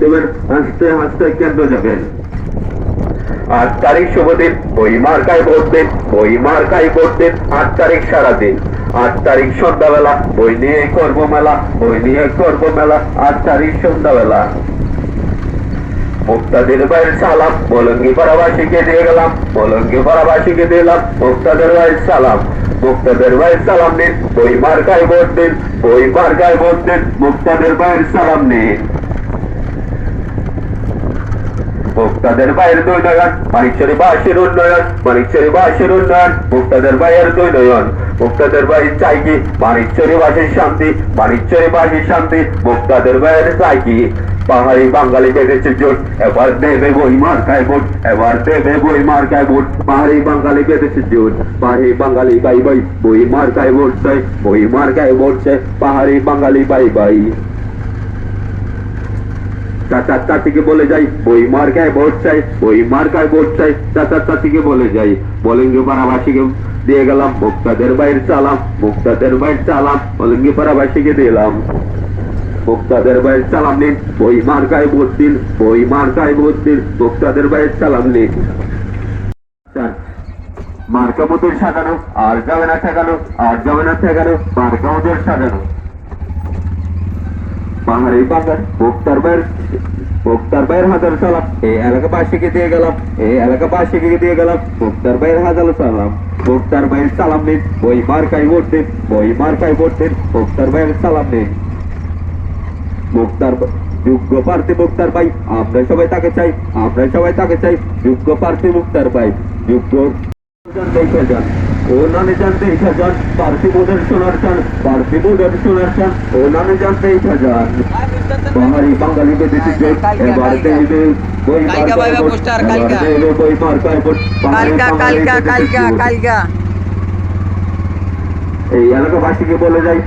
দেবেন হাসতে আট তারিখ শুভ দিন মার্কায় ভোট দিন, ওই মার্কায় ভোট দিন, আট তারিখ সারাদিন আট তারিখ সন্ধ্যাবেলা বই নিয়ে করব মেলা বই নিয়ে করব মেলা, আট তারিখ সন্ধ্যাবেলা। মুক্তাদের ভাইয়ের সালাম মলঙ্গি পাড়াবাসীকে দিয়ে গেলাম মলঙ্গি পাড়াবাসীকে দিলাম মুক্তাদের ভাইয়ের সালাম। মুক্তাদের ভাইয়ের সালাম নিন বই মার্কায় ভোট দিন বই মার্কায় ভোট দিন, মুক্তাদের ভাইয়ের সালাম নিন। মুক্তাদের ভাইয়ের দুই নয়ন মানিকচুরি বাসের উন্নয়ন মানিকচুরি বাসের উন্নয়ন মুক্তাদের ভাইয়ের দুই নয়ন মুক্তাদের ভাই চাই কি মানিকচুরি বাসের শান্তি, মানিকচুরি বাসের শান্তি, মুক্তাদের ভাইয়ের চাই কি পাহাড়ি বাঙালি বেঁধেছে জোট, এবার দেবে বই মার্কায় ভোট এবার দেবে বই মার্কায় ভোট পাহাড়ি বাঙালি বেঁধেছে জোট, পাহাড়ি বাঙালি বাই বাই বই মার্কায় চাই বই মার্কায় ভোট চাই পাহাড়ি বাঙালি বাই বাই। চাচা চাচিকে বলে যাই, বই মার্কায় ভোট চাই, বই মার্কায় ভোট চাই চাচা চাচিকে বলে যাই। বলিঙ্গি পাড়াবাসীকে দিয়ে গেলাম, মুক্তাদের বাইর চালাম, মুক্তাদের বাইর চালাম বলিঙ্গি পাড়াবাসীকে দিলাম মুক্তাদের বাইর চালাম নিন বই মার্কায় ভোট দিন, বই মার্কায় ভোট দিন, মুক্তাদের বাইর চালাম নিন মার্কা মতো সাজানো, আর যাবে না ঠেকানো, আর যাবে না ঠেকানো, মার্কা মতো সাজানো। পাহাড়ি বাগান মুক্তার বাইর মুক্তার বাইর হাজার সালাম। এই এলাকাবাসীকে দিয়ে গেলাম, এই এলাকাবাসীকে দিয়ে গেলাম। মুক্তার বাইর হাজার সালাম মুক্তার বাইর সালাম নিন। ওই মার্কাই ভোট দিন, ওই মার্কাই ভোট দিন মুক্তার বাইর সালাম নিন। মুক্তার বা- যোগ্য প্রার্থী মুক্তার ভাই, আমরা সবাই তাকে চাই, আমরা সবাই তাকে চাই। যোগ্য প্রার্থী মুক্তার ভাই, যোগ্য দেখে যান। ও নানে যান দেখে যান প্রার্থী বোধের শোনার চান প্রার্থী বোধের শোনার চান ও নানে যান দেখে যান বাঙালি বাঙালি বেঁধেছে জোট এবার দেবে বই কালকা মার্কায় ভাইবা ভোট, পোস্টার, এবার কালকা। দেবে বই মার্কায় ভোট, বাঙালি কালকা বাঙালি কালকা বেঁধেছে কালকা জোট। কালকা এই এলাকাবাসীকে বলে যাই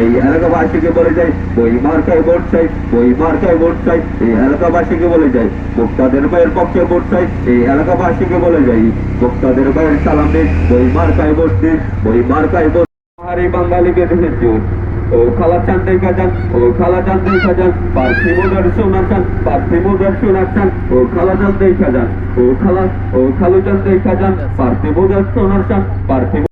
এই এলাকাবাসীকে বলে যাই বই মার্কায় ভোট চাই। বই মার্কায় ভোট চাই। এই এলাকাবাসীকে বলে যাই মুক্তাদের ভাইয়ের পক্ষে ভোট চাই। এই এলাকাবাসীকে বলে যাই মুক্তাদের ভাইয়ের সালাম দিন বই মার্কায় ভোট দিন বই মার্কায় ভোট এই বাঙালি বেঁধেছে জোট, ও খালা চান দেখা যান ও খালা চান দেখা যান পার্থি মোদার সোনা চান পার্থি মোদার সোনা চান, ও খালা চান দেখা যান ও খালা, ও খালু চান দেখা যান পার্থি মোদার সোনার চান পার্থি